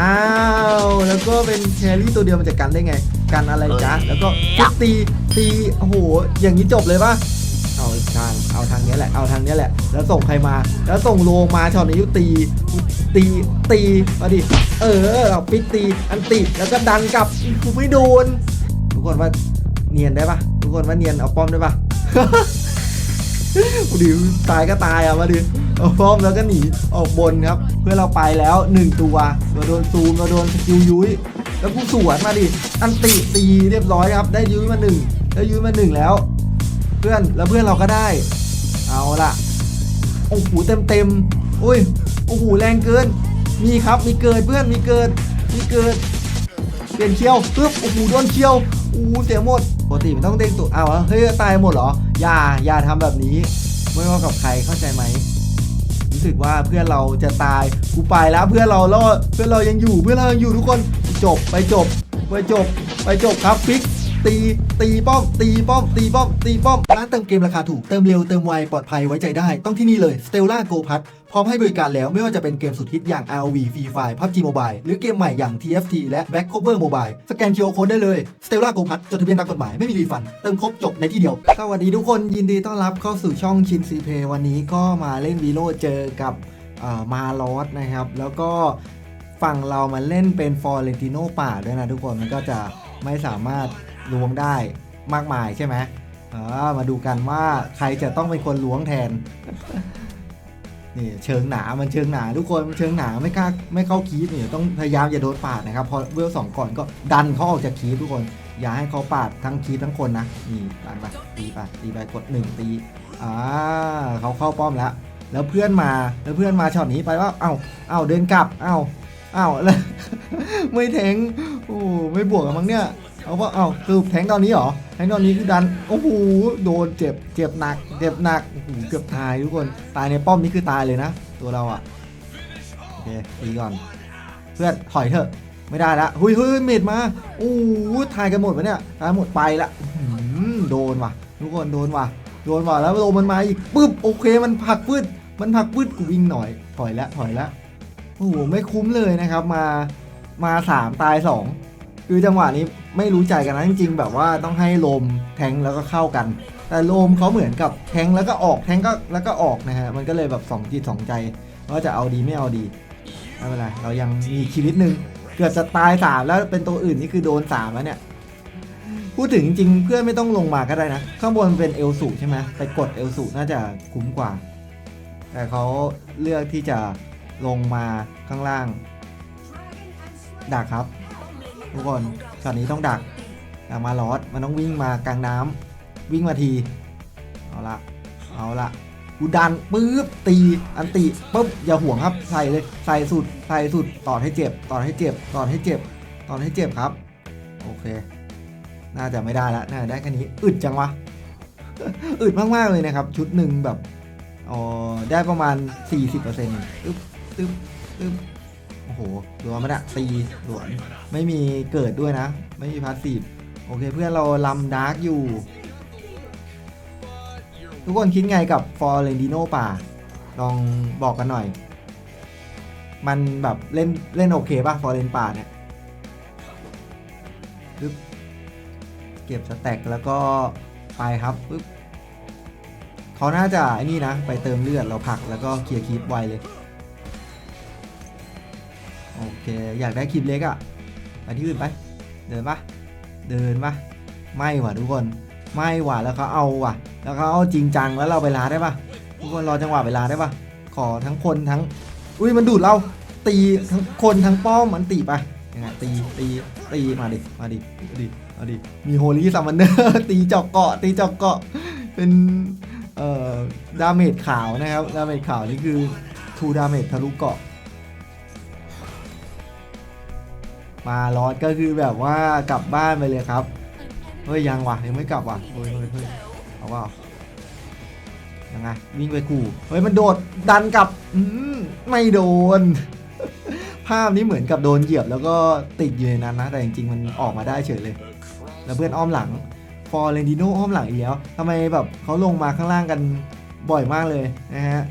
อ้าว แล้วก็เป็นแครี่ตัวเดียวมันจะกันได้ไง กันอะไรจ๊ะ แล้วก็ตีตีโอ้โห อย่างนี้จบเลยปะเอาอีกทางเอาทางเนี้ยแหละ เอาทางเนี้ยแหละ แล้วส่งใครมา แล้วส่งโลมาช็อตนี้ตี ตี ตีมาดิ เออเอาปิดตี อันติ แล้วก็ดันกลับกูไม่โดน ทุกคนว่าเนียนได้ปะทุกคนว่าเนียนเอาป้อมได้ปะ ดิตายก็ตายอะมาดิเอาป้อมแล้วก็หนีออกบนครับ เพื่อเราไปแล้วหนึ่งตัวเราโดนซูมเราโดนสกิลยุ้ยแล้วกูสวนมาดิอันติตีเรียบร้อยครับ ได้ยุ้ยมาหนึ่งได้ยุ้ยมาหนึ่งแล้ว เพื่อนแล้วเพื่อนเราก็ได้ เอาละโอ้โหเต็มเต็มๆอุ้ยโอ้โหแรงเกิน มีครับมีเกิดเพื่อนมีเกิดมีเกิด เปลี่ยนเคียวปึ๊บโอ้โหโดนเคียวโอ้เสียหมดปกติมันต้องเด้งตัวอ้าวเฮ้ยตายหมดเหรออย่าอย่าทำแบบนี้ ไม่ว่ากับใครเข้าใจไหมรู้สึกว่าเพื่อนเราจะตายกูไปแล้วเพื่อนเรารอดเพื่อนเรายังอยู่เพื่อนเรายังอยู่ทุกคนจบไปจบไปจบไปจบครับฟิกตีตีป้อมตีป้อมตีป้อมตีป้อมร้านเติมเกมราคาถูกเติมเร็วเติมไวปลอดภัยไว้ใจได้ต้องที่นี่เลย Stella Go p a s พ ร้อมให้บริการแล้วไม่ว่าจะเป็นเกมสุดฮิตอย่าง ROV Free Fire PUBG Mobile หรือเกมใหม่อย่าง TFT และ Back Cover Mobile สแกน QR Code ได้เลย Stella Go p a s จดทะเบียนตามกฎหมายไม่มีรีฟัน เติมครบจบในที่เดียว สวัสดีทุกคนยินดีต้อนรับเข้าสู่ช่องชินซีเพวันนี้ก็มาเล่นวีโรเจอกับมาลอสนะครับ แล้วก็ฝั่งเรามาเล่นเป็นฟอร์เรนติโนป่าด้วยนะทุกคนมันก็จะไม่สามารถล้วงได้มากมายใช่ไหมมาดูกันว่าใครจะต้องเป็นคนล้วงแทน นี่เชิงหนามันเชิงหนาทุกคนมันเชิงหนาไม่กล้าไม่เข้าคีฟเนี่ยต้องพยายามอย่าโดนปาดนะครับพอเวลสองก่อนก็ดันเขาออกจากคีฟทุกคน อย่าให้เขาปาดทั้งคีฟทั้งคนนะนี่ดันไปตีไปตีไปกดหนึ่งตีอ่าเขาเข้าป้อมแล้ว แล้วเพื่อนมาแล้วเพื่อนมาช็อตนี้ไปว่าเอ้าเอ้าเดินกลับเอ้าเอ้าแล้วไม่แทงโอ้ไม่บวกกับมั้งเนี่ย เอาว่าเอ้าคือแทงตอนนี้เหรอแทงตอนนี้คือดันโอ้โหโดนเจ็บเจ็บหนัก เจ็บหนักโอ้โหเกือบตายทุกคนตายในป้อมนี่คือตายเลยนะ ตัวเราอะโอเคตีก่อน เพื่อนถอยเถอะ ไม่ได้ละหุยเฮ้ยเม็ดมาโอ้โหทายกันหมดปะเนี่ยทายหมดไปละโดนว่ะ ทุกคนโดนว่ะโดนว่ะแล้วโดนมันมาอีกปึ๊บโอเคมันผักพืดมันผักพืดกูวิ่งหน่อย ถอยแล้วถอยแล้วโอ้โหไม่คุ้มเลยนะครับมามาสามตายสอง คือจังหวะนี้ไม่รู้ใจกันนะจริงๆ แบบว่าต้องให้ลมแทงแล้วก็เข้ากัน แต่ลมเขาเหมือนกับแทงแล้วก็ออกแทงก็แล้วก็ออกนะฮะมันก็เลยแบบสองจิตสองใจว่าจะเอาดีไม่เอาดีไม่เป็นไรเรายังมีชีวิตหนึ่งเกือบจะตายสามแล้วเป็นตัวอื่นนี่คือโดนสามแล้วเนี่ยพูดถึงจริงๆเพื่อนไม่ต้องลงมาก็ได้นะ ข้างบนเป็นเอลสูใช่ไหมไปกดเอลสูน่าจะคุ้มกว่า แต่เขาเลือกที่จะลงมาข้างล่างดักครับ ทุกคนช็อตนี้ต้องดักดักมาลอสมันต้องวิ่งมากลางน้ำวิ่งมาทีเอาละเอาละกูดันปุ๊บตีอันติปุ๊บอย่าห่วงครับใส่เลยใส่สุดใส่สุดต่อให้เจ็บต่อให้เจ็บต่อให้เจ็บต่อให้เจ็บครับ โอเค น่าจะไม่ได้แล้วน่าจะได้แค่นี้อึดจังวะอึดมากๆเลยนะครับ ชุดหนึ่งแบบอ๋อได้ประมาณ 40%ตึ๊บตึ๊บตึ๊บ โอ้โหหลวมไม่ได้ตีหลวนไม่มีเกิดด้วยนะ ไม่มีพาสซีฟโอเคเพื่อนเราลำดาร์กอยู่ ทุกคนคิดไงกับฟอร์เรนดิโนป่า ลองบอกกันหน่อย มันแบบเล่นเล่นโอเคป่ะฟอร์เรนป่าเนี่ยปึ๊บเก็บสแต็กแล้วก็ไปครับปึ๊บเขาน่าจะไอ้นี่นะ ไปเติมเลือดเราผักแล้วก็เคลียร์คลิปไวเลย โอเค อยากได้คลิปเล็กอะ่ะไปที่อื่นไป เดินปะเดินปะไม่ว่ะทุกคน ไม่ว่ะแล้วเขาเอาว่ะ แล้วเขาเอาจริงจังแล้วเราไปลาได้ปะทุกคนรอจังหวะเวลาได้ปะขอทั้งคนทั้ง อุ้ยมันดูดเรา ตีทั้งคนทั้งป้อมมันตีไปยังไงตีตีตีมาดิมาดิมาดิมาดิมีโฮลี่ซัมมันเนอร์ตีจอกเกาะ ตีจอกเกาะ เป็นเอ่อดาเมจขาวนะครับดาเมจขาวนี่คือทูดาเมจทะลุเกาะ มาลอดก็คือแบบว่ากลับบ้านไปเลยครับ เฮ้ยยังวะยังไม่กลับวะเฮ้ยเฮ้ยเฮ้ยเอาว่ายังไงวิ่งไปขู่เฮ้ยมันโดดดันกลับอืมไม่โดน ภาพนี้เหมือนกับโดนเหยียบแล้วก็ติดอยู่ในนั้นนะ แต่จริงๆมันออกมาได้เฉยเลย แล้วเพื่อนอ้อมหลังฟอร์เรนดิโนอ้อมหลังอีกแล้วทำไมแบบเขาลงมาข้างล่างกันบ่อยมากเลยนะฮะ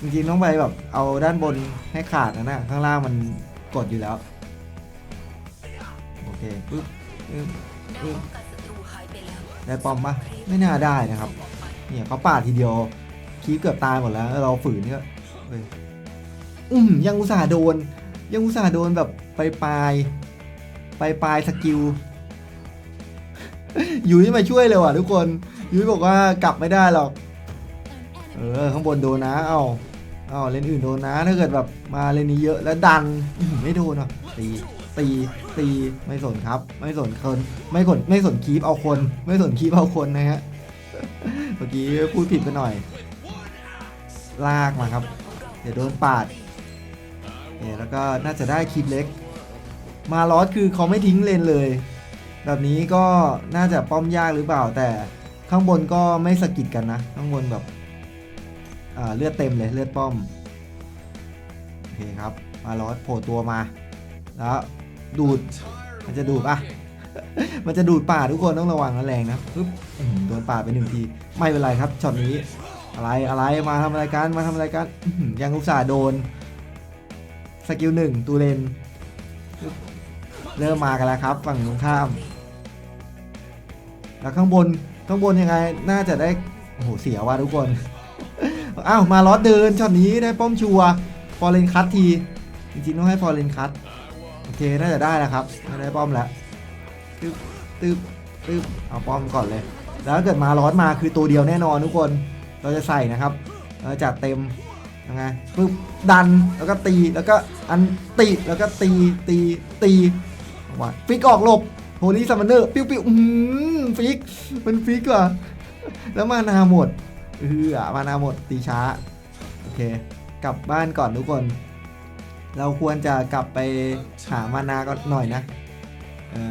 จริงๆต้องไปแบบเอาด้านบนให้ขาดนะนะข้างล่างมันกดอยู่แล้ว ปึ๊บปึ๊บปึ๊บได้ปอมปะไม่น่าได้นะครับ เนี่ยเขาปาดทีเดียวคีบเกือบตายหมดแล้ว เราฝืนก็เฮ้ยอืมยังอุตส่าห์โดน ยังอุตส่าห์โดนแบบปลายปลายปลายปลายสกิลยุ้ยมาช่วยเลยว่ะทุกคนยุ้ยบอกว่ากลับไม่ได้หรอก เออข้างบนโดนนะเอาเอาเลนอื่นโดนนะถ้าเกิดแบบมาเลนนี้เยอะแล้วดันไม่โดนอะตี ตีตีไม่สนครับ ไม่สนคนไม่สนไม่สนคีปเอาคน ไม่สนคีปเอาคนนะฮะเมื่อกี้พูดผิดไปหน่อย ลากมาครับ เดี๋ยวโดนปาดเนี่ยแล้วก็น่าจะได้คลิปเล็ก มาลอสคือเขาไม่ทิ้งเลนเลย แบบนี้ก็น่าจะป้อมยากหรือเปล่า แต่ข้างบนก็ไม่สะกิดกันนะ ข้างบนแบบเลือดเต็มเลยเลือดป้อมโอเคครับ มาลอสโผล่ตัวมา แล้ว ดูด มันจะดูดปะมันจะดูดป่าทุกคนต้องระวังนะแรงนะปึ๊บอื้อหือโดนป่าไปหนึ่งที ไม่เป็นไรครับช็อตนี้ อะไรอะไรมาทำอะไรกันมาทำอะไรกันอื้อหือยังอุตส่าห์โดนสกิลหนึ่งตูเลนปึ๊บเริ่มมากันแล้วครับ ฝั่งตรงข้าม แล้วข้างบนข้างบนยังไง น่าจะได้โอ้โหเสียว่ะทุกคนอ้าวมาลอดเดินช็อตนี้ได้ป้อมชัวฟอร์เรนคัตที จริงๆต้องให้ฟอร์เรนคัต โอเคน่าจะได้แล้วครับได้ป้อมแล้วตึ๊บตึ๊บตึ๊บเอาป้อมก่อนเลย แล้วถ้าเกิดมาร้อนมาคือตัวเดียวแน่นอนทุกคนเราจะใส่นะครับเราจัดเต็มยังไงปึ๊บดันแล้วก็ตีแล้วก็อันติแล้วก็ตีตีตีว่าฟิกออกหลบโฮลี่ซัมมันเนอร์ปิ้วปิ้วอืมฟิกมันฟิกว่ะแล้วมานาหมดเออมานาหมดตีช้า โอเค กลับบ้านก่อนทุกคน เราควรจะกลับไปหามานาก่อนหน่อยนะอ่า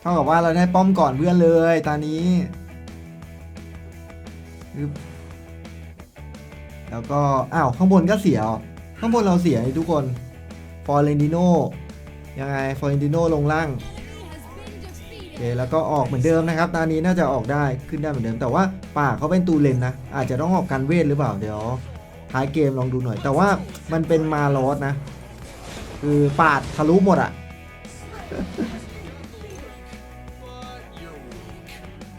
เท่ากับว่าเราได้ป้อมก่อนเพื่อนเลยตอนนี้แล้วก็ อ้าว ข้างบนก็เสีย ข้างบนเราเสียทุกคน ฟอร์เรนติโนยังไง ฟอร์เรนติโนลงล่างโอเคแล้วก็ออกเหมือนเดิมนะครับ ตอนนี้น่าจะออกได้ขึ้นได้เหมือนเดิม แต่ว่าป่าเขาเป็นตูเลนนะ อาจจะต้องออกการเวทหรือเปล่า เดี๋ยว ท้ายเกมลองดูหน่อย แต่ว่ามันเป็นมาลอสนะ คือปาดทะลุหมดอะ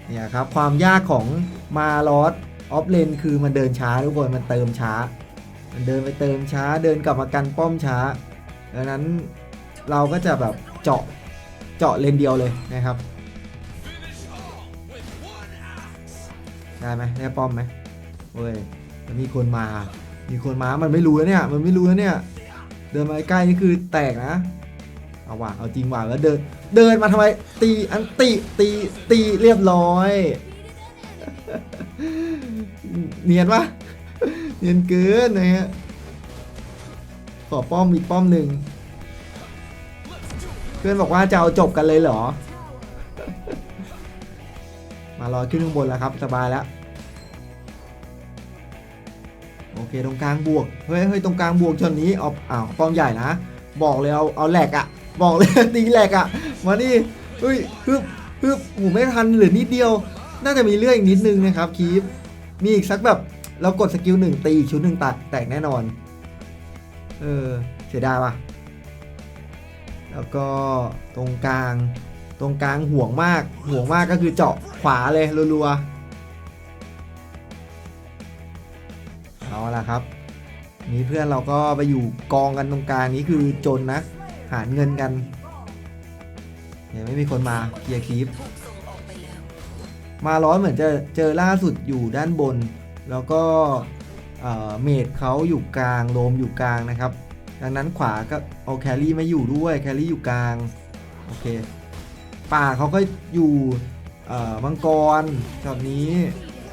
เนี่ยครับ ความยากของมาลอสออฟเลนคือมันเดินช้าทุกคนมันเติมช้า มันเดินไปเติมช้า เดินกลับมากันป้อมช้าดังนั้นเราก็จะแบบเจาะเจาะเลนเดียวเลยนะครับ ได้ไหมได้ป้อมไหมเว้ยมีคนมา มีคนมา มันไม่รู้แล้วเนี่ย มันไม่รู้แล้วเนี่ย เดินมาใกล้นี่คือแตกนะ เอาว่ะ เอาจริงว่ะ แล้วเดิน เดินมาทำไม ตีอันติตีตีเรียบร้อย เนียนปะเนียนเกินนะฮะ ขอป้อมอีกป้อมหนึ่ง เพื่อนบอกว่าจะเอาจบกันเลยเหรอ มารอขึ้นข้างบนแล้วครับ สบายแล้ว เคตรงกลางบวกเฮ้ยเฮ้ยตรงกลางบวกชนนี้เอาอ้าวป้อมใหญ่นะบอกเลยเอาเอาแหลกอะบอกเลยตีแหลกอะมาดิเฮ้ยฮึบฮึบโอ้ไม่ทันเหลือนิดเดียว น่าจะมีเรื่องอีกนิดนึงนะครับคีฟมีอีกสักแบบเรากดสกิลหนึ่งตีอีกชุดหนึ่งตัดแตกแน่นอน เออเสียดายว่ะแล้วก็ตรงกลาง ตรงกลางห่วงมากห่วงมากก็คือเจาะขวาเลยรัวๆ เอาละครับ นี่เพื่อนเราก็ไปอยู่กองกันตรงกลางนี้คือจนนะ หารเงินกันเนี่ยไม่มีคนมาเคลียร์คลิปมาร้อนเหมือนจะเจอล่าสุดอยู่ด้านบน แล้วก็เมดเขาอยู่กลางโลมอยู่กลางนะครับ ดังนั้นขวาก็เอาแครี่มาอยู่ด้วยแครี่อยู่กลางโอเคป่าเขาก็อยู่มังกรช็อตนี้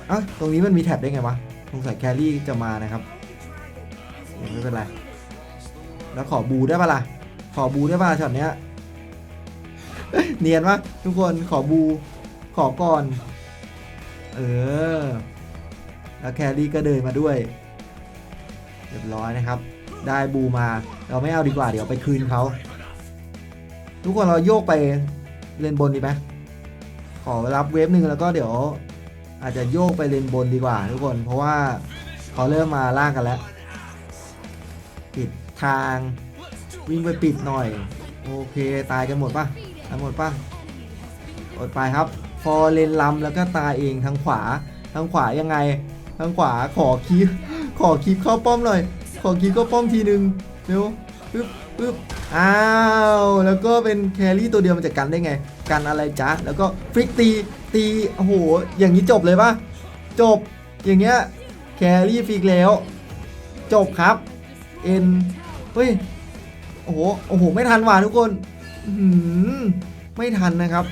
เอ้าตรงนี้มันมีแท็บได้ไงวะ งสัยแครี่จะมานะครับไม่เป็นไร แล้วขอบูได้ปะล่ะ ขอบูได้ปะล่ะช็อตเนี้ย เนียนปะทุกคนขอบู ขอก่อน เออ แล้วแครี่ก็เดินมาด้วยเรียบร้อยนะครับ ได้บูมา เราไม่เอาดีกว่าเดี๋ยวไปคืนเขา ทุกคนเราโยกไปเลนบนดีไหมขอรับเวฟหนึ่งแล้วก็เดี๋ยว อาจจะโยกไปเลนบนดีกว่าทุกคน เพราะว่าเขาเริ่มมาล่างกันแล้ว ปิดทางวิ่งไปปิดหน่อย โอเคตายกันหมดปะตายหมดปะอดไปครับ พอเลนลำแล้วก็ตายเองทางขวาทางขวายังไงทางขวาขอคีบขอคีบเข้าป้อมหน่อย ขอคีบเข้าป้อมทีนึงเร็วปึ๊บปึ๊บ อ้าว แล้วก็เป็นแครี่ตัวเดียวมันจะกันได้ไง กันอะไรจ๊ะ แล้วก็ฟลิกตีตีโอ้โห อย่างนี้จบเลยปะจบอย่างเงี้ยแครี่ฟลิกแล้ว จบครับเอ็นเฮ้ยโอ้โหโอ้โหไม่ทันว่ะทุกคนหือไม่ทันนะครับ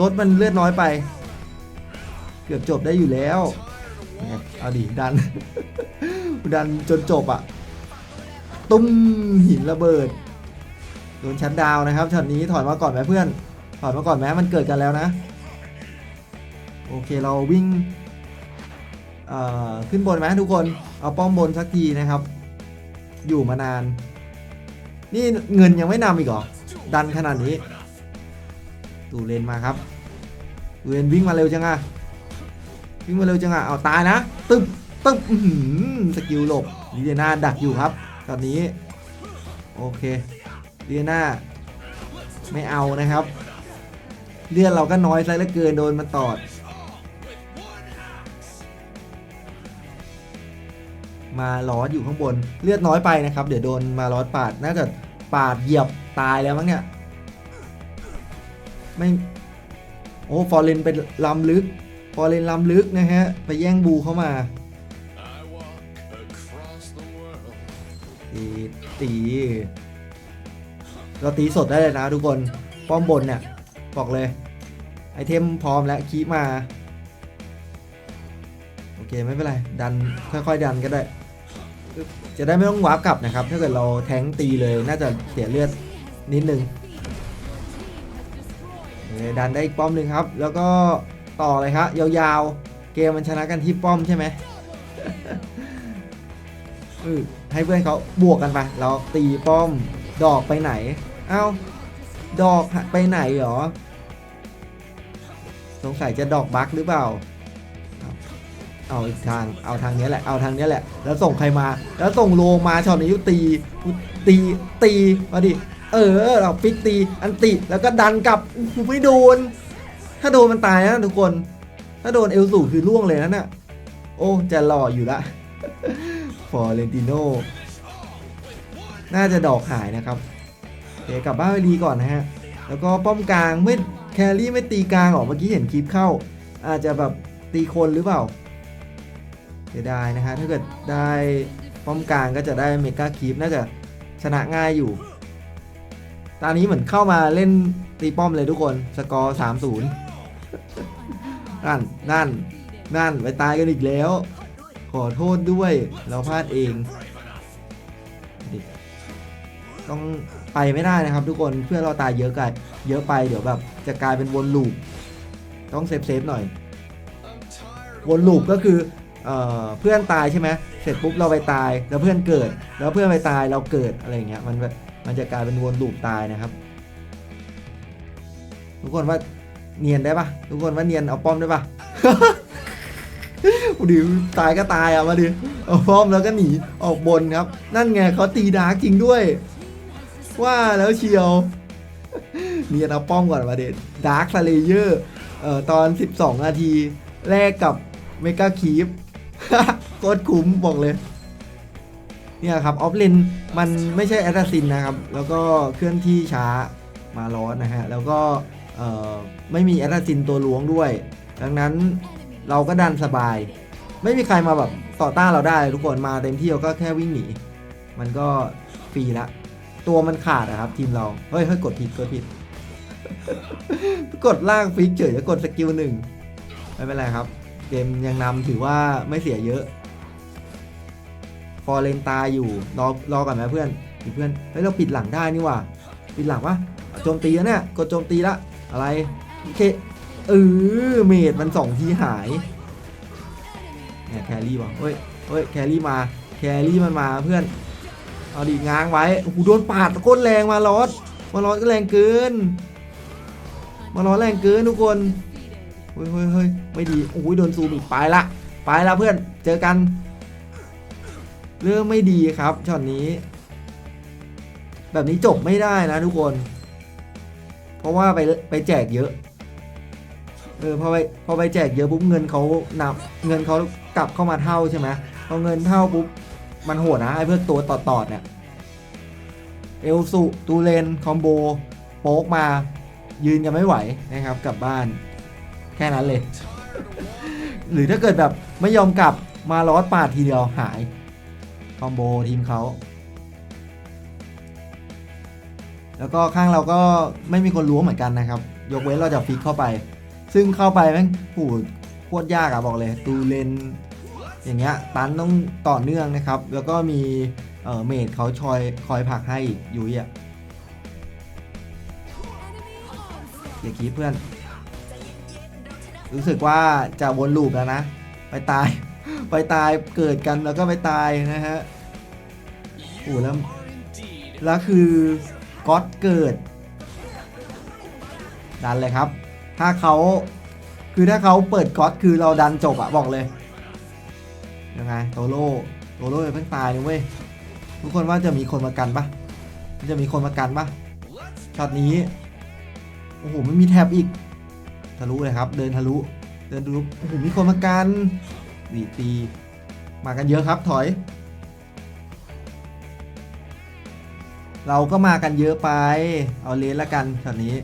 รถมันเลือดน้อยไป เกือบจบได้อยู่แล้วเนี่ยเอาดิดัน ดันจนจบอะ่ะ ตุ้มหินระเบิดโดนชัดดาวนะครับช็อตนี้ถอยมาก่อนไหมเพื่อน ถอยมาก่อนไหมมันเกิดกันแล้วนะ โอเคเราวิ่งขึ้นบนไหมทุกคนเอาป้อมบนสักทีนะครับ อยู่มานาน นี่เงินยังไม่นำอีกเหรอ ดันขนาดนี้ ตูเลนมาครับตูเลนวิ่งมาเร็วจังอะวิ่งมาเร็วจังอะเอาตายนะตึ๊บตึ๊บสกิลหลบลีเดียนาดักอยู่ครับ ตอนนี้ โอเคลีเดียนาไม่เอานะครับ เลือดเราก็น้อยซะเหลือเกินโดนมันตอด มาลออยู่ข้างบนเลือดน้อยไปนะครับ เดี๋ยวโดนมาลอปาด น่าจะปาดเหยียบตายแล้วมั้งเนี่ย ไม่ โอ้ ฟอร์เรนเป็นลำลึก ฟอร์เรนลำลึกนะฮะ ไปแย่งบูเข้ามา ตี เราตีสดได้เลยนะทุกคน ป้อมบนเนี่ย บอกเลย ไอเทมพร้อมแล้วคีมา โอเคไม่เป็นไร ดันค่อยๆดันก็ได้ จะได้ไม่ต้องวาร์ปกลับนะครับ ถ้าเกิดเราแทงตีเลยน่าจะเสียเลือดนิดนึงดันได้อีกป้อมหนึ่งครับ แล้วก็ต่อเลยครับยาวๆ เกมมันชนะกันที่ป้อมใช่ไหม ให้เพื่อนเขาบวกกันไปเราตีป้อมดอกไปไหน เอ้าดอกไปไหนหรอ สงสัยจะดอกบั๊กหรือเปล่า เอาอีกทาง เอาทางนี้แหละ เอาทางนี้แหละ แล้วส่งใครมา แล้วส่งโลมาช็อตนี้ตี ตี ตีมาดิ เออ เราฟิกตี อันติ แล้วก็ดันกลับอู้ไม่โดน ถ้าโดนมันตายนะทุกคน ถ้าโดนเอลสูคือล่วงเลยนะเนี่ยโอ้ จะหล่ออยู่ละ ฟอร์เรนติโนน่าจะดอกหายนะครับโอเคกลับบ้านไปรีก่อนนะฮะ แล้วก็ป้อมกลางไม่แครี่ไม่ตีกลางหรอเมื่อกี้เห็นคลิปเข้า อาจจะแบบตีคนหรือเปล่าเสียดายนะฮะถ้าเกิดได้ป้อมกลางก็จะได้เมกาคีปน่าจะชนะง่ายอยู่ตอนนี้เหมือนเข้ามาเล่นตีป้อมเลยทุกคนสกอร์สามศูนย์นั่น นั่น นั่น ไปตายกันอีกแล้ว ขอโทษด้วย เราพลาดเองต้องไปไม่ได้นะครับ ทุกคนเพื่อนเราตายเยอะกันเยอะไปเดี๋ยวแบบจะกลายเป็นวนลูปต้องเซฟเซฟหน่อย วนลูปก็คือเอเพื่อนตายใช่ไหมเสร็จปุ๊บเราไปตายแล้วเพื่อนเกิด แล้วเพื่อนไปตายเราเกิดอะไรอย่างเงี้ยมันมันจะกลายเป็นวนลูปตายนะครับ ทุกคนว่าเนียนได้ปะทุกคนว่าเนียนเอาป้อมได้ปะ ดิตายก็ตายอะมาดิเอาป้อมแล้วก็หนีออกบนครับ นั่นไงเขาตีดาร์กจริงด้วย ว่าแล้วเชียวเนียนเอาป้อมก่อนมาเด็ดดาร์กสเลเยอร์เอ่อตอน 12 นาทีแลกกับเมกาคีฟโคตรคุ้มบอกเลย เนี่ยครับ ออฟเลนมันไม่ใช่แอตซินนะครับ แล้วก็เคลื่อนที่ช้ามาร้อนนะฮะ แล้วก็เอ่อไม่มีแอตซินตัวล้วงด้วย ดังนั้นเราก็ดันสบาย ไม่มีใครมาแบบต่อต้านเราได้ ทุกคนมาเต็มที่เราก็แค่วิ่งหนี มันก็ฟรีละ ตัวมันขาดนะครับ ทีมเรา เฮ้ยเฮ้ยกดผิดกดผิด กดล่างฟิกเฉยจะกดสกิลหนึ่งไม่เป็นไรครับ เกมยังนำถือว่าไม่เสียเยอะฟอร์เรนตาอยู่รอรอก่อนไหมเพื่อนเพื่อนเฮ้ยเราปิดหลังได้นี่ว่าปิดหลังปะโจมตีแล้วเนี่ยกดโจมตีละอะไรโอเคเออเมดมันสองทีหาย เนี่ยแครี่ว่ะเฮ้ยเฮ้ยแครี่มา แครี่มันมาเพื่อน เอาดิง้างไว้โอ้โหโดนปาดโคตรแรงมาลอสมาลอสก็แรงเกิน มาลอสแรงเกินทุกคนเฮ้ยเฮ้ยเฮ้ยไม่ดี โอ้ยโดนซูมอีกไปละ ไปละเพื่อน เจอกัน เรื่องไม่ดีครับช็อตนี้ แบบนี้จบไม่ได้นะทุกคน เพราะว่าไปไปแจกเยอะ เออพอไปพอไปแจกเยอะปุ๊บเงินเขานับเงินเขากลับเข้ามาเท่าใช่ไหมพอเงินเท่าปุ๊บมันโหดนะไอ้เพื่อตัวต่อต่อเนี่ยเอลสุตูเลนคอมโบโป๊กมายืนกันไม่ไหวนะครับกลับบ้านแค่นั้นเลย หรือถ้าเกิดแบบไม่ยอมกลับมาลอสปาดทีเดียวหายคอมโบทีมเขาแล้วก็ข้างเราก็ไม่มีคนรู้เหมือนกันนะครับ ยกเว้นเราจะฟิกเข้าไป ซึ่งเข้าไปแม่งโหูโคตรยากอะบอกเลยตูเลนอย่างเงี้ยตันต้องต่อเนื่องนะครับ แล้วก็มีเอ่อเมดเขาชอยคอยผลักให้อีกยุ้ยอะอย่าคีบเพื่อน รู้สึกว่าจะวนลูปแล้วนะ ไปตาย ไปตายเกิดกันแล้วก็ไปตายนะฮะโอ้แล้วแล้วคือก๊อตเกิด ดันเลยครับ ถ้าเขาคือถ้าเขาเปิดก๊อตคือเราดันจบอะบอกเลย ยังไงโตโร่โตโร่เพิ่งตายเลยเว้ยทุกคนว่าจะมีคนมากันปะจะมีคนมากันปะช็อตนี้โอ้โหไม่มีแท็บอีกทะลุเลยครับ เดินทะลุเดินทะลุโอ้โหมีคนมากันดีตีมากันเยอะครับถอย เราก็มากันเยอะไป เอาเลนละกันช็อตนี้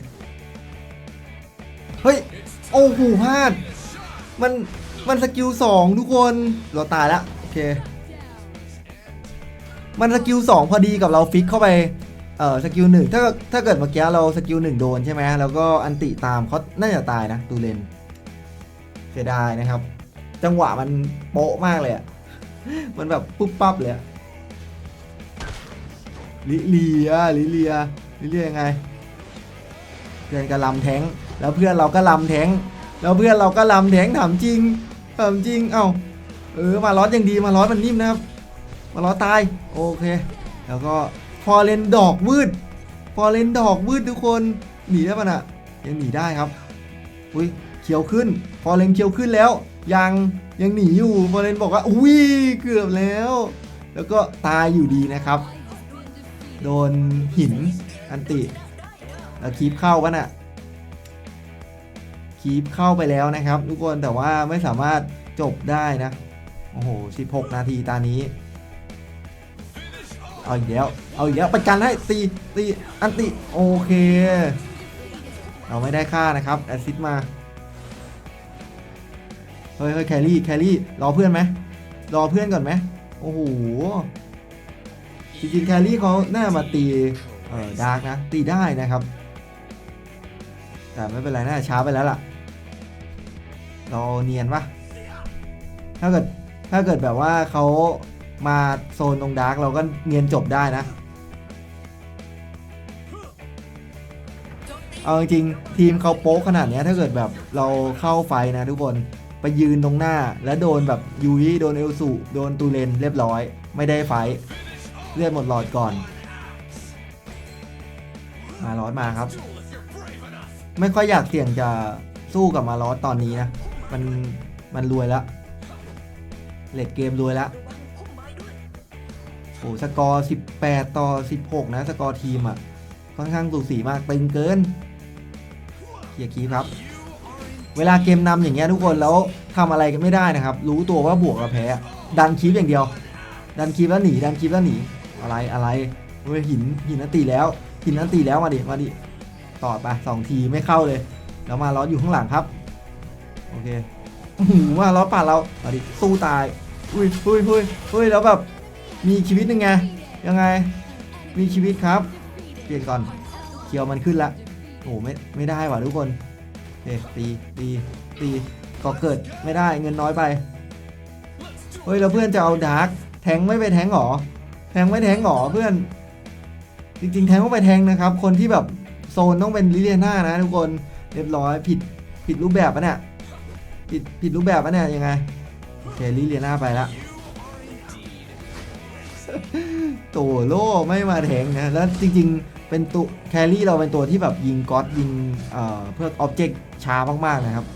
อ้โหพลาด มัน มันสกิลสองทุกคน เราตายแล้วโอเค มันสกิลสองพอดีกับเราฟิกเข้าไป เออสกิลหนึ่งถ้า ถ้าเกิดเมื่อกี้เราสกิลหนึ่งโดนใช่ไหมแล้วก็อันติตามเขาน่าจะตายนะตูเลนเสียดายนะครับ จังหวะมันโป๊ะมากเลยอะมันแบบปุ๊บปั๊บเลยอะลิเลียลิเลียลิเลียยังไง เพื่อนก็ลำแทงแล้วเพื่อนเราก็ลำแทง แล้วเพื่อนเราก็ลำแทงถามจริงถามจริง เอ้า เออ มาล้อยังดี มาล้อมันนิ่มนะครับ มาล้อตาย โอเค แล้วก็พอเล่นดอกวืด พอเล่นดอกวืดทุกคน หนีได้ปะน่ะยังหนีได้ครับ อุ้ย เขียวขึ้น พอเล่นเขียวขึ้นแล้ว ยังยังหนีอยู่ พอเล่นบอกว่า อุ้ย เกือบแล้ว แล้วก็ตายอยู่ดีนะครับ โดนหินอันติแล้วคีบเข้าปะน่ะ คีบเข้าไปแล้วนะครับ ทุกคนแต่ว่าไม่สามารถจบได้นะ โอ้โห 16 นาทีตานี้ เอาอีกแล้ว เอาอีกแล้วประกันให้ตีตีอันติ โอเค เราไม่ได้ค่านะครับแอซิดมา เฮ้ยเฮ้ยแครี่แครี่รอเพื่อนไหมรอเพื่อนก่อนไหมโอ้โหจริงๆแครี่เขาน่ามาตีเออดาร์กนะ ตีได้นะครับ แต่ไม่เป็นไรน่าจะช้าไปแล้วล่ะ เราเนียนปะถ้าเกิดถ้าเกิดแบบว่าเขามาโซนตรงดาร์กเราก็เนียนจบได้นะ เอาจริงๆทีมเขาโป๊กขนาดเนี้ยถ้าเกิดแบบเราเข้าไฟนะทุกคนไปยืนตรงหน้าแล้วโดนแบบยุยโดนเอลสุโดนตูเลนเรียบร้อย ไม่ได้ไฟเลือดหมดหลอดก่อน มาลอสมาครับ ไม่ค่อยอยากเสี่ยงจะสู้กับมาลอสตอนนี้นะ มันมันรวยแล้วเลดเกมรวยแล้วโอ้สกอร์ 18 ต่อ 16 นะ สกอร์ทีมอะ ค่อนข้างสูสีมาก ตึงเกินเกียร์คีครับ เวลาเกมนำอย่างเงี้ยทุกคนแล้วทำอะไรกันไม่ได้นะครับ รู้ตัวว่าบวกกับแพ้ ดันคีย์อย่างเดียว ดันคีบแล้วหนี ดันคีบแล้วหนี อะไรอะไรเว้ยหินหินนันตีแล้ว หินนันตีแล้วมาดิ มาดิ ต่อไปสองทีไม่เข้าเลย แล้วมาล้ออยู่ข้างหลังครับ อเคอื้อหือว่าล้อป่าดเรามาดิสู้ตายอุ้ยอุ้ยอุ้ยอุ้ยแล้วแบบมีชีวิตหนึ่งไง ยังไง มีชีวิตครับ เปลี่ยนก่อนเคียวมันขึ้นละโอ้ไม่ไม่ได้ว่ะทุกคนเอ๊ตีตีตีก็เกิดไม่ได้เงินน้อยไปเฮ้ยแล้วเพื่อนจะเอาดาร์กแทงไม่ไปแทงหรอแทงไม่แทงหรอเพื่อน จริงๆแทงต้องไปแทงนะครับ คนที่แบบโซนต้องเป็นลิเลียนานะทุกคนเรียบร้อยผิดผิดรูปแบบปะเนี่ย ผิดผิดรูปแบบปะเนี่ยยังไงเคลิเลียนาไปละโตโล่ไม่มาแทงนะแล้วจริงๆ เป็นตัวแครี่เราเป็นตัวที่แบบยิงก๊อตยิงเอ่อเพื่อออบเจกต์ช้ามากๆนะครับ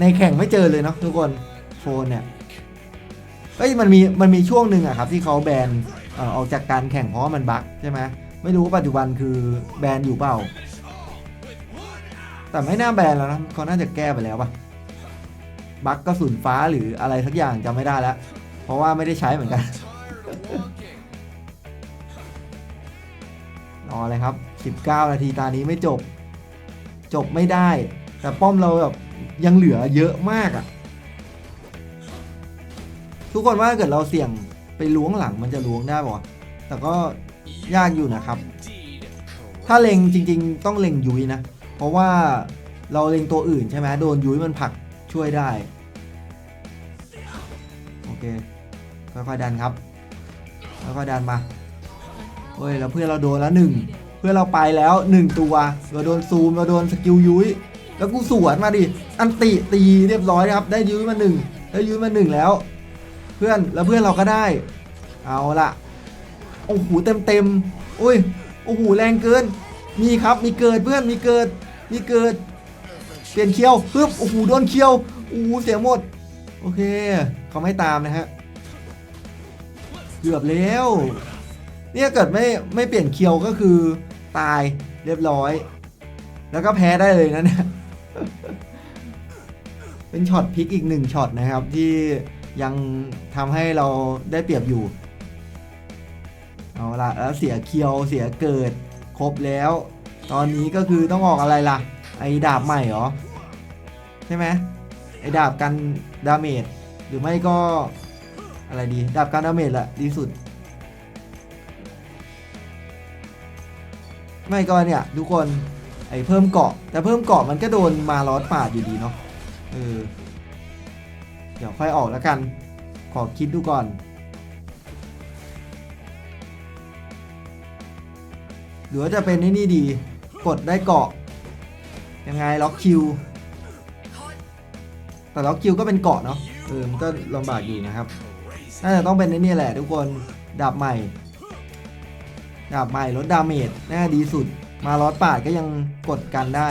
ในแข่งไม่เจอเลยเนาะทุกคนโฟนเนี่ยเอ้ยมันมีมันมีช่วงหนึ่งอะครับที่เขาแบนออออกจากการแข่งเพราะว่ามันบั๊กใช่ไหมไม่รู้ว่าปัจจุบันคือแบนอยู่เปล่า แต่ไม่น่าแบนแล้วนะเขาน่าจะแก้ไปแล้วปะบั๊กกระสุนฟ้าหรืออะไรสักอย่างจำไม่ได้แล้ว เพราะว่าไม่ได้ใช้เหมือนกัน รอเลยครับ 19 นาทีตานี้ไม่จบ จบไม่ได้ แต่ป้อมเราแบบยังเหลือเยอะมากอะ่ะ ทุกคนว่าถ้าเกิดเราเสี่ยงไปล้วงหลังมันจะล้วงได้ป่ะแต่ก็ยากอยู่นะครับ ถ้าเล็งจริง ๆ ต้องเล็งยุ้ยนะ เพราะว่าเราเล็งตัวอื่นใช่ไหมโดนยุ้ยมันผลักช่วยได้ โอเค ค่อยๆดันครับ ค่อยๆดันมาเฮ้ยแล้วเพื่อนเราโดนแล้วหนึ่งเพื่อนเราไปแล้วหนึ่งตัวเราโดนซูมเราโดนสกิลยุ้ยแล้วกูสวนมาดิ อันติตีเรียบร้อยครับ ได้ยุ้ยมาหนึ่งได้ยุ้ยมาหนึ่งแล้ว เพื่อนแล้วเพื่อนเราก็ได้ เอาละโอ้โหเต็มเต็มอุ้ยโอ้โหแรงเกิน มีครับมีเกิดเพื่อนมีเกิด มีเกิด เปลี่ยนเคียวปึ๊บโอ้โหโดนเคียวโอ้โหเสียหมด โอเคเขาไม่ตามนะฮะเกือบแล้วเนี่ยเกิดไม่ไม่เปลี่ยนเคียวก็คือตายเรียบร้อย แล้วก็แพ้ได้เลยนะเนี่ยเป็นช็อตพลิกอีกหนึ่งช็อตนะครับที่ยังทำให้เราได้เปรียบอยู่ เอาละแล้วเสียเคียวเสียเกิด ครบแล้ว ตอนนี้ก็คือต้องออกอะไรล่ะ ไอ้ดาบใหม่เหรอ ใช่ไหมไอ้ดาบกันดาเมจหรือไม่ก็อะไรดี ดาบกันดาเมจแหละดีสุด ไม่ก็เนี่ยทุกคนไอ้เพิ่มเกาะ แต่เพิ่มเกาะมันก็โดนมาลอสปาดอยู่ดีเนาะเออเดี๋ยวค่อยออกแล้วกัน ขอคิดดูก่อน หรือว่าจะเป็นไอ้นี่ดี กดได้เกาะ ยังไงล็อกคิว แต่ล็อกคิวก็เป็นเกาะเนาะเออมันก็ลำบากอยู่นะครับน่าจะต้องเป็นไอ้นี่แหละทุกคนดาบใหม่ดาบใหม่ลดดาเมจน่าดีสุด มาลอดปาดก็ยังกดกันได้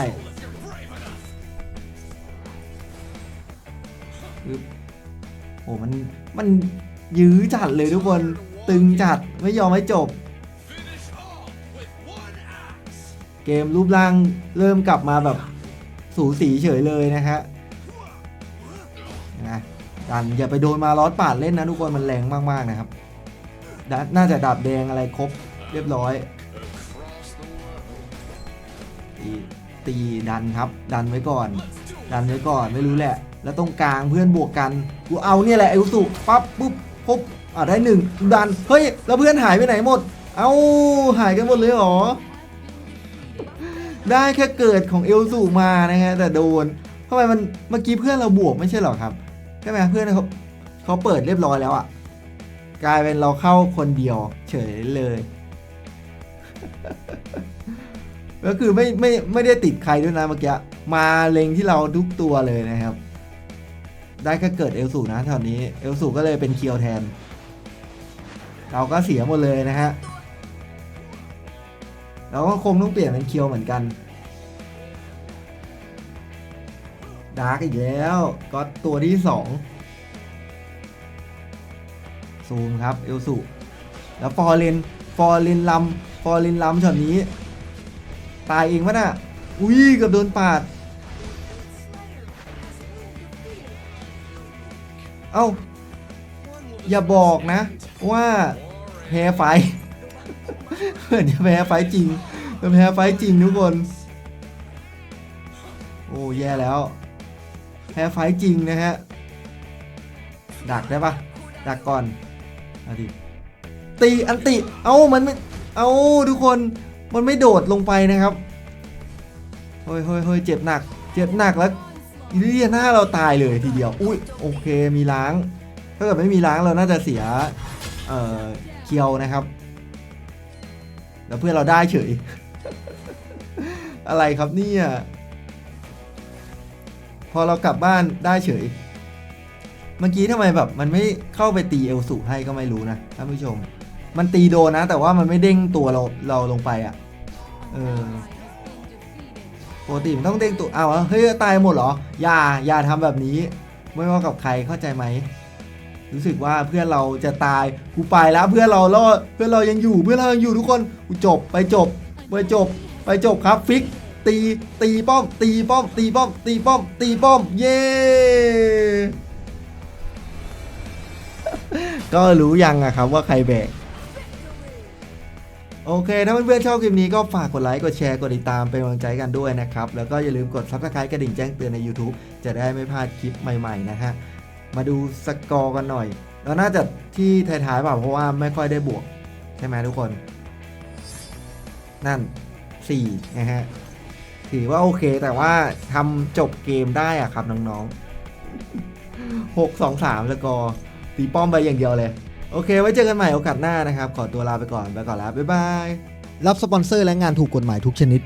โอ้มันมันยื้อจัดเลยทุกคนตึงจัดไม่ยอมให้จบ เกมรูปร่างเริ่มกลับมาแบบสูสีเฉยเลยนะฮะนะดันอย่าไปโดนมาลอดปาดเล่นนะทุกคนมันแรงมากๆนะครับดาน่าจะดาบแดงอะไรครบเรียบร้อย ตีตีดันครับ ดันไว้ก่อน ดันไว้ก่อนไม่รู้แหละ แล้วตรงกลางเพื่อนบวกกันกูเอาเนี่ยแหละไออุสุปั๊บปุ๊บปุ๊บอะได้หนึ่งดันเฮ้ยแล้วเพื่อนหายไปไหนหมด เอาหายกันหมดเลยเหรอ ได้แค่เกิดของเอลสูมานะฮะแต่โดนทำไมมันเมื่อกี้เพื่อนเราบวกไม่ใช่หรอครับใช่ไหมเพื่อนเขาเขาเปิดเรียบร้อยแล้วอะ่ะกลายเป็นเราเข้าคนเดียวเฉยเลย ก็คือไม่ไม่ไม่ได้ติดใครด้วยนะเมื่อกี้มาเล็งที่เราทุกตัวเลยนะครับ ได้แค่เกิดเอลสูนะแถวนี้เอลสูก็เลยเป็นเคียวแทน เราก็เสียหมดเลยนะฮะ เราก็คงต้องเปลี่ยนเป็นเคียวเหมือนกันดาร์กอีกแล้วก็ตัวที่สองซูมครับเอลสุแล้วฟอร์เรนฟอร์เรนลำฟอร์เรนลำช็อตนี้ ตายเองวะน่ะอุ้ยเกือบโดนปาด เอ้า อย่าบอกนะว่าแพ้ไฟ เหมือนจะแพ้ไฟจริงเป็นแพ้ไฟจริงทุกคน โอ้แย่แล้ว แพ้ไฟจริงนะฮะ ดักได้ปะดักก่อนอาดิตีอันติ เอ้ามันไม่ เอ้าทุกคน มันไม่โดดลงไปนะครับ เฮ้ยเฮ้ยเฮ้ยเจ็บหนัก เจ็บหนักแล้วอีเลียหน้าเราตายเลยทีเดียว อุ้ยโอเคมีล้าง ถ้าเกิดไม่มีล้างเราน่าจะเสีย เอ่อ เคียวนะครับ แล้วเพื่อนเราได้เฉย อะไรครับเนี่ยพอเรากลับบ้านได้เฉย เมื่อกี้ทำไมแบบมันไม่เข้าไปตีเอลสุให้ก็ไม่รู้นะท่านผู้ชม มันตีโดนนะ แต่ว่ามันไม่เด้งตัวเราเราลงไปอะ เออปกติมันต้องเด้งตัวเอาเฮ้ยตายหมดเหรอ อย่าอย่าทำแบบนี้ ไม่ว่ากับใครเข้าใจไหม รู้สึกว่าเพื่อนเราจะตายกูไปแล้วเพื่อนเรารอดเพื่อนเรายังอยู่เพื่อนเรายังอยู่ทุกคนกูจบไปจบไปจบ ไปจบครับฟิกตีตีป้อมตีป้อมตีป้อมตีป้อมตีป้อมเย้ก็รู้ยังอะครับว่าใครแบกโอเค ถ้าเพื่อนๆชอบคลิปนี้ก็ฝากกดไลค์ กดแชร์ กดติดตามเป็นกำลังใจกันด้วยนะครับ แล้วก็อย่าลืมกด subscribe กระดิ่งแจ้งเตือนใน YouTube จะได้ไม่พลาดคลิปใหม่ ๆ นะฮะ มาดูสกอร์กันหน่อย แล้วน่าจะที่ท้ายๆเปล่าเพราะว่าไม่ค่อยได้บวก ใช่ไหมทุกคน นั่น4นะฮะ ถือว่าโอเคแต่ว่าทำจบเกมได้อะครับน้องๆ 6 2 3แล้วก็ตีป้อมไปอย่างเดียวเลย โอเค ไว้เจอกันใหม่โอกาสหน้านะครับ ขอตัวลาไปก่อน ไปก่อนแล้ว บ๊ายบาย รับสปอนเซอร์และงานถูกกฎหมายทุกชนิด